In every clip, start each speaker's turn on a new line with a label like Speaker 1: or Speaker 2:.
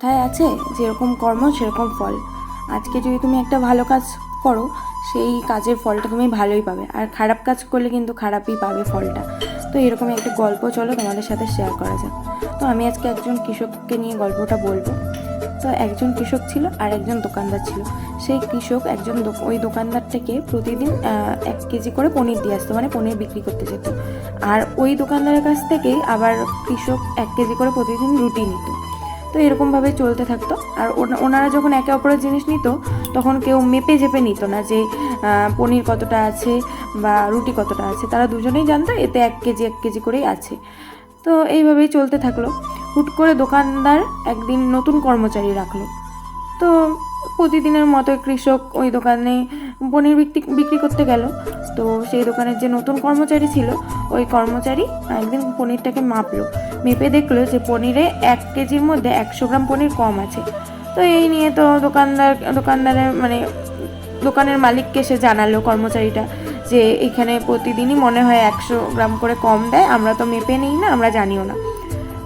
Speaker 1: কথায় আছে, যেরকম কর্ম, সেরকম ফল। আজকে যদি তুমি একটা ভালো কাজ করো, সেই কাজের ফলটা তুমি ভালোই পাবে। আর খারাপ কাজ করলে কিন্তু খারাপই পাবে ফলটা। তো এরকমই একটা গল্প চলো তোমাদের সাথে শেয়ার করা যাক। তো আমি আজকে একজন কৃষককে নিয়ে গল্পটা বলব। তো একজন কৃষক ছিল, আর একজন দোকানদার ছিল। সেই কৃষক একজন ওই দোকানদার থেকে প্রতিদিন এক কেজি করে পনির দিয়ে আসতো মানে পনির বিক্রি করতে যেত। আর ওই দোকানদারের কাছ থেকেই আবার কৃষক এক কেজি করে প্রতিদিন রুটি নিত। তো এরকমভাবে চলতে থাকতো। আর ওনারা যখন একে অপরের জিনিস নিত, তখন কেউ মেপে জেপে নিত না যে পনির কতটা আছে বা রুটি কতটা আছে। তারা দুজনেই জানতো এতে এক কেজি এক কেজি করেই আছে। তো এইভাবেই চলতে থাকল। হুট করে দোকানদার একদিন নতুন কর্মচারী রাখল। তো প্রতিদিনের মতো কৃষক ওই দোকানে পনির বিক্রি বিক্রি করতে গেল। তো সেই দোকানের যে নতুন কর্মচারী ছিল, ওই কর্মচারী একদিন পনিরটাকে মাপলো। মেপে দেখল যে পনিরে এক কেজির মধ্যে একশো গ্রাম পনির কম আছে। তো এই নিয়ে তো দোকানদার, দোকানদারের মানে দোকানের মালিককে সে জানালো কর্মচারীটা যে এখানে প্রতিদিনই মনে হয় একশো গ্রাম করে কম দেয়, আমরা তো মেপে নিই না, আমরা জানিও না।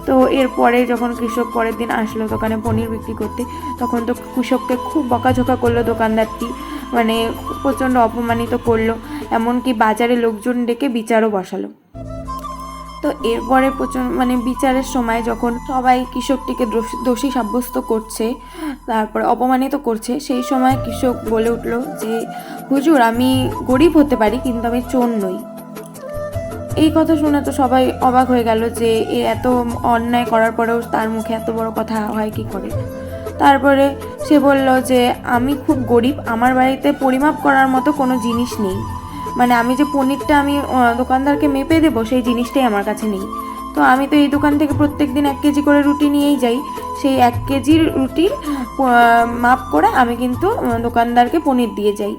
Speaker 1: তো এরপরে যখন কৃষক পরের দিন আসলো দোকানে পনির বিক্রি করতে, তখন তো কৃষককে খুব বকাঝকা করল দোকানদারটি। মানে প্রচণ্ড অপমানিত করল, এমনকি বাজারে লোকজন ডেকে বিচারও বসালো। তো এরপরে প্রচুর মানে বিচারের সময় যখন সবাই কৃষকটিকে দোষী- সাব্যস্ত করছে, তারপরে অপমানিত করছে, সেই সময় কৃষক বলে উঠল যে, হুজুর, আমি গরিব হতে পারি, কিন্তু আমি চোর নই। এই কথা শুনে তো সবাই অবাক হয়ে গেল যে, এ এত অন্যায় করার পরেও তার মুখে এত বড় কথা হয় কি করে? তারপরে সে বলল যে, আমি খুব গরিব, আমার বাড়িতে পরিমাপ করার মতো কোনো জিনিস নেই। মানে আমি যে পনিরটা আমি দোকানদারকে মেপে দেবো, সেই জিনিসটাই আমার কাছে নেই। তো আমি তো এই দোকান থেকে প্রত্যেক দিন এক কেজি করে রুটি নিয়েই যাই। সেই এক কেজির রুটির মাপ করে আমি কিন্তু দোকানদারকে পনির দিয়ে যাই।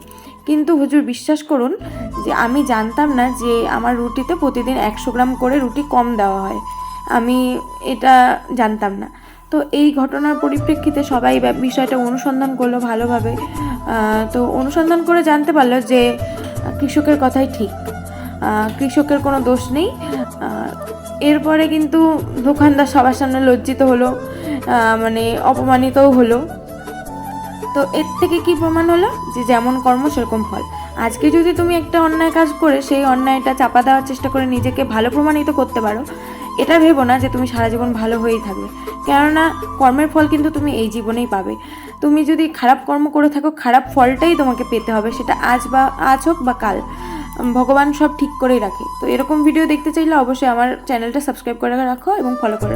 Speaker 1: কিন্তু হুজুর বিশ্বাস করুন যে, আমি জানতাম না যে, আমার রুটিতে প্রতিদিন একশো গ্রাম করে রুটি কম দেওয়া হয়। আমি এটা জানতাম না। তো এই ঘটনার পরিপ্রেক্ষিতে সবাই বিষয়টা অনুসন্ধান করল ভালোভাবে। তো অনুসন্ধান করে জানতে পারল যে কৃষকের কথাই ঠিক। কৃষকের কোনো দোষ নেই। এরপরে কিন্তু দোকানদার সবার সামনে লজ্জিত হলো। মানে অপমানিতও হলো। তো এর থেকে কি প্রমাণ হলো? যে যেমন কর্ম, সেরকম ফল। আজকে যদি তুমি একটা অন্যায় কাজ করে, সেই অন্যায়টা চাপা দেওয়ার চেষ্টা করে নিজেকে ভালো প্রমাণিত করতে পারো এটা ভেবো না যে তুমি সারা জীবন ভালো হয়েই থাকবে। কেননা কর্মের ফল কিন্তু তুমি এই জীবনেই পাবে। তুমি যদি খারাপ কর্ম করে থাকো, খারাপ ফলটাই তোমাকে পেতে হবে, সেটা আজ বা, আজ হোক বা কাল। ভগবান সব ঠিক করেই রাখে। তো এরকম ভিডিও দেখতে চাইলে অবশ্যই আমার চ্যানেলটা সাবস্ক্রাইব করে রাখো এবং ফলো করে